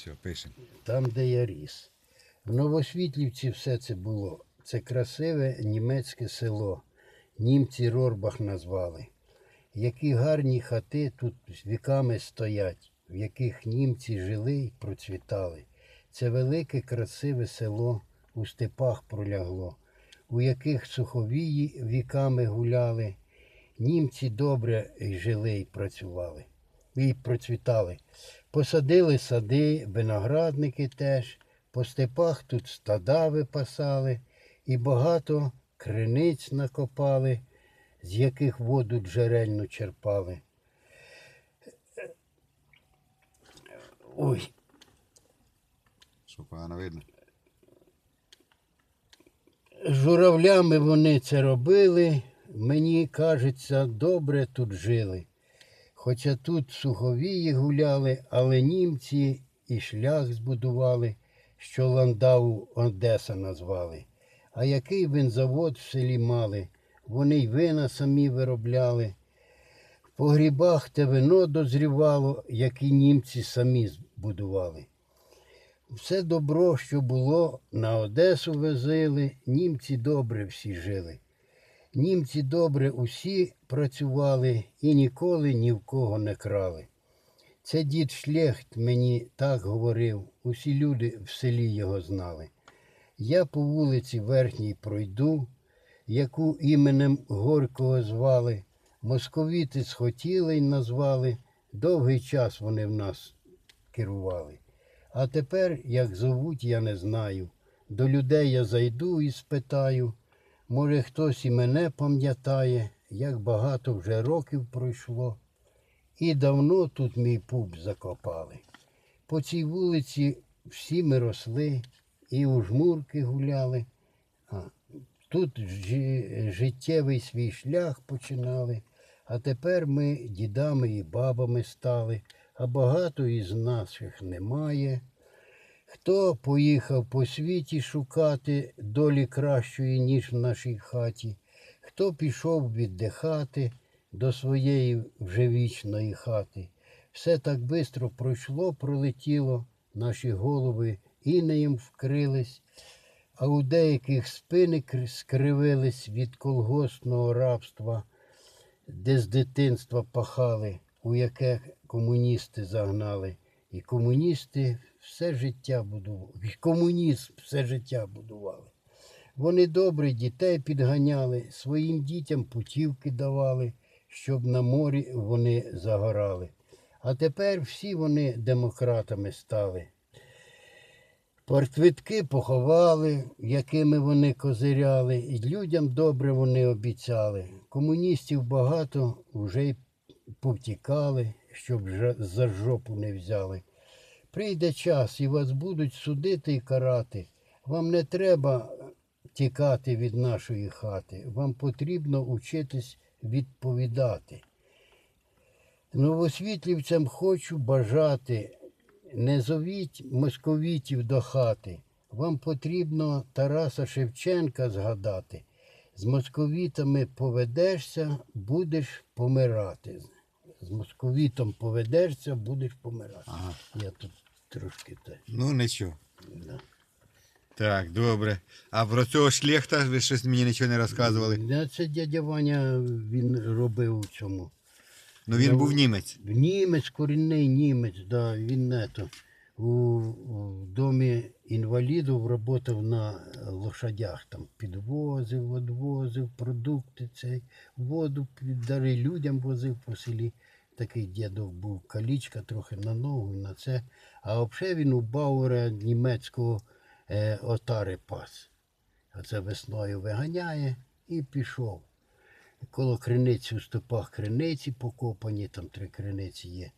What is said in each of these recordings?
Все, пишемо. там, де я ріс. В Новосвітлівці все це було. Це красиве німецьке село. Німці Рорбах назвали. Які гарні хати тут віками стоять, в яких німці жили й процвітали. Це велике красиве село у степах пролягло, у яких суховії віками гуляли. Німці добре жили й працювали, і процвітали. Посадили сади, виноградники теж, по степах тут стада випасали, і багато криниць накопали, з яких воду джерельну черпали. Ой, Що погано видно. журавлями вони це робили, мені кажеться, добре тут жили. Хоча тут суховії гуляли, але німці і шлях збудували, що Ландау Одеса назвали. А який винзавод в селі мали, вони й вина самі виробляли. В погрібах те вино дозрівало, як і німці самі збудували. Все добро, що було, на Одесу везили, німці добре всі жили. Німці добре усі працювали і ніколи ні в кого не крали. Це дід Шлехт мені так говорив, усі люди в селі його знали. Я по вулиці верхній пройду, яку іменем Горького звали, московіти схотіли й назвали, довгий час вони в нас керували. А тепер, як зовуть, я не знаю. До людей я зайду і спитаю. Може, хтось і мене пам'ятає, як багато вже років пройшло. І давно тут мій пуп закопали. По цій вулиці всі ми росли і у жмурки гуляли. А, тут життєвий свій шлях починали. А тепер ми дідами і бабами стали, а багато із наших немає. Хто поїхав по світі шукати долі кращої, ніж в нашій хаті, хто пішов віддихати до своєї вже вічної хати. Все так бистро пройшло, пролетіло, наші голови інеєм вкрились, а у деяких спини скривились від колгоспного рабства, де з дитинства пахали, у яке комуністи загнали. І комуністи все життя будували. Комунізм все життя будували. Вони добре дітей підганяли, своїм дітям путівки давали, щоб на морі вони загорали. А тепер всі вони демократами стали. Портвитки поховали, якими вони козиряли, і людям добре вони обіцяли. Комуністів багато вже й повтікали, щоб за жопу не взяли. Прийде час і вас будуть судити і карати. Вам не треба тікати від нашої хати. Вам потрібно учитись відповідати. Новосвітлівцям хочу бажати, не зовіть московітів до хати. Вам потрібно Тараса Шевченка згадати. З московітами поведешся, будеш помирати. З московітом поведешся, будеш помирати. Ага. Я тут трошки так. Ну нічого. Да. Так, добре. А про цього шляхта ви щось мені нічого не розказували. Да, Це дядя Ваня він робив у цьому. Ну він Я- був німець. Німець, корінний німець, да, він не то. У, домі інвалідів працював на лошадях, там підвозив, відвозив продукти, цей, воду, дари людям возив по селі. Такий дідок був калічка трохи на ногу на це. А взагалі він у Бауера німецького е, отари пас. Оце весною виганяє і пішов. Коло криниці у стопах криниці покопані, там три криниці є.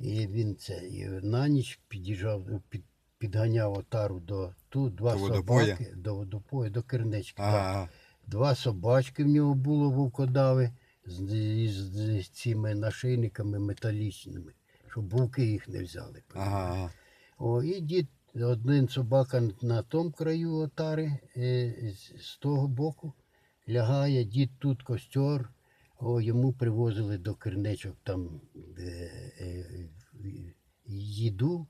І він це і на ніч під'їжджав, під, підганяв отару до тут, два До водопоя? собаки, до водопою, до кринички. так. Ага. Два собачки в нього було вовкодави з, з, з, з цими нашийниками металічними, щоб вовки їх не взяли. Ага. ага. О, і дід, один собака на тому краю отари, е, з- з того боку, лягає, дід тут костер, о, йому привозили до керничок там е, е, їду.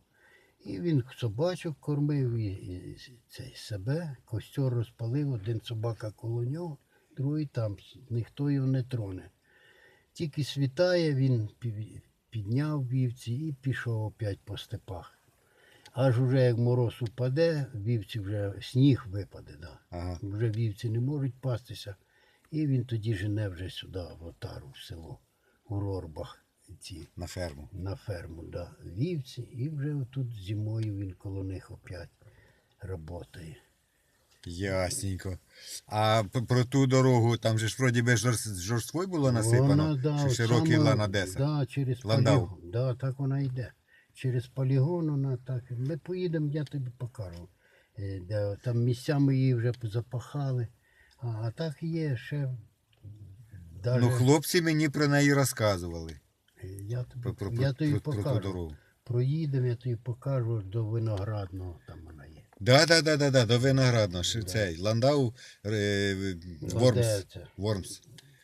І він собачок кормив і, і цей себе, костер розпалив, один собака коло нього, другий там, ніхто його не троне. Тільки світає, він підняв вівці і пішов опять по степах. Аж уже як мороз упаде, вівці вже сніг випаде, да. Ага. вже вівці не можуть пастися. І він тоді жене вже сюди, в отару, в село, у Рорбах, ці, На ферму. на ферму, да, вівці. І вже тут зимою він коло них опять працює. Ясненько. А про ту дорогу, там же ж вроді би жорс- жорствою було насипано, да, що широкий саме- лан Одеса. Да, через Ландау. полігон. Да, так вона йде. Через полігон вона так. Ми поїдемо, я тобі покажу. Е, там місцями її вже запахали. А, так є ще. Даже, Ну, хлопці мені про неї розказували. е, я тобі, Про, про, я тобі про, про, ту дорогу. Проїдемо, я тобі покажу до виноградного, там вона є. Да, да, да, да, да, до Виноградного. Ще цей Ландау е, Вормс. Це? Вормс.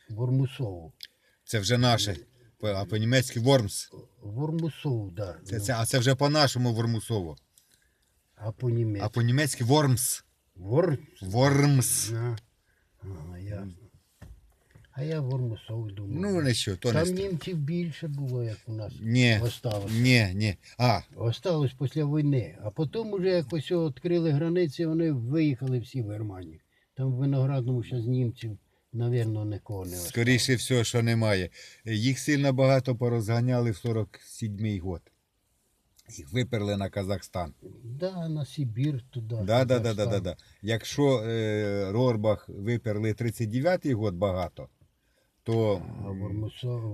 Вормусову. Це вже наше. А по-німецьки Вормс. Вормусову, да. Це, ну, це, а це вже по-нашому Вормусово. А по німецьки. А по-німецьки Вормс. Вор... Вормс. А, ага, ясно. А я Вормусову думаю. Ну, не що, то не Там німців більше було, як у нас Ні, осталось. ні, ні. А, Осталось після війни. А потім уже якось відкрили границі, вони виїхали всі в Германію. Там в Виноградному зараз німців, напевно, нікого не осталось. скоріше всього, що немає. Їх сильно багато порозганяли в 47-й год. Їх виперли на Казахстан. Да, на Сибір туди. Да, да, да, да, да, да. Якщо е, Рорбах виперли 39-й год багато, то,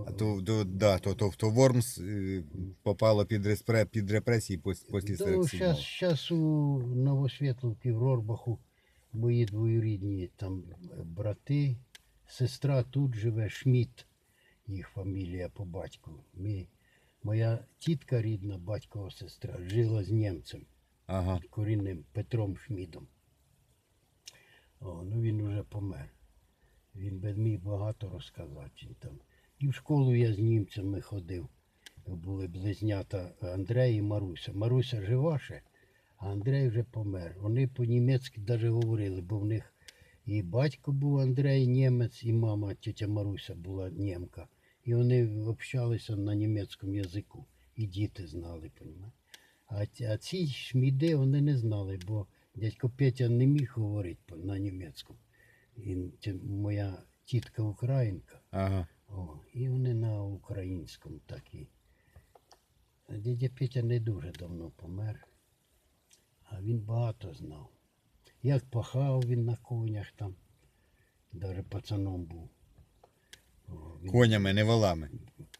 А то, то, да, то, то, то Вормс е, попало під, респре, під репресії пос- після Да, 47-го. зараз, зараз у Новосвітловці в Рорбаху мої двоюрідні там брати, сестра тут живе, Шмідт, їх фамілія по батьку. Ми, моя тітка рідна, батькова сестра, жила з німцем, Ага. корінним Петром Шмідом. О, ну він вже помер. Він би міг багато розказати. Там. І в школу я з німцями ходив. Були близнята Андрей і Маруся. Маруся жива ще, а Андрей вже помер. Вони по-німецьки навіть говорили, бо в них і батько був Андрей німець, і мама тетя Маруся була німка. І вони общалися на німецькому язику. І діти знали, понімаєте? А, ці- шміди вони не знали, бо дядько Петя не міг говорити на німецькому. І моя тітка українка. Ага. О, і вони на українському так і. А Дядя Петя не дуже давно помер, а він багато знав. Як пахав він на конях там, навіть пацаном був. Він Конями, не волами.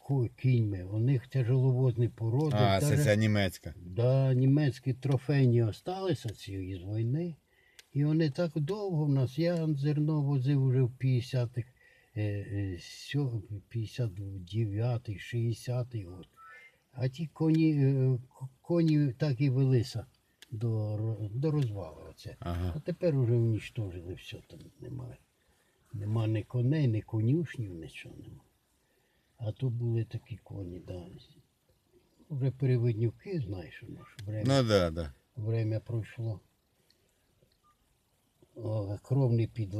ко- кіньми. У них тяжеловозні породи. А, це даже- ця німецька. Да, німецькі трофейні осталися ці із війни. І вони так довго в нас. Я зерно возив уже в 50-х, е, е, сьо- 59-й, 60-й год. А ті коні, е, к- коні так і велися до, ро- до розвалу. Оце. Ага. А тепер вже унічтожили все там немає. Нема ні коней, ні конюшнів, нічого нема. А то були такі коні, да. Вже перевиднюки, знаєш, ну, що время, Ну да, да. время пройшло. О, кров не підли.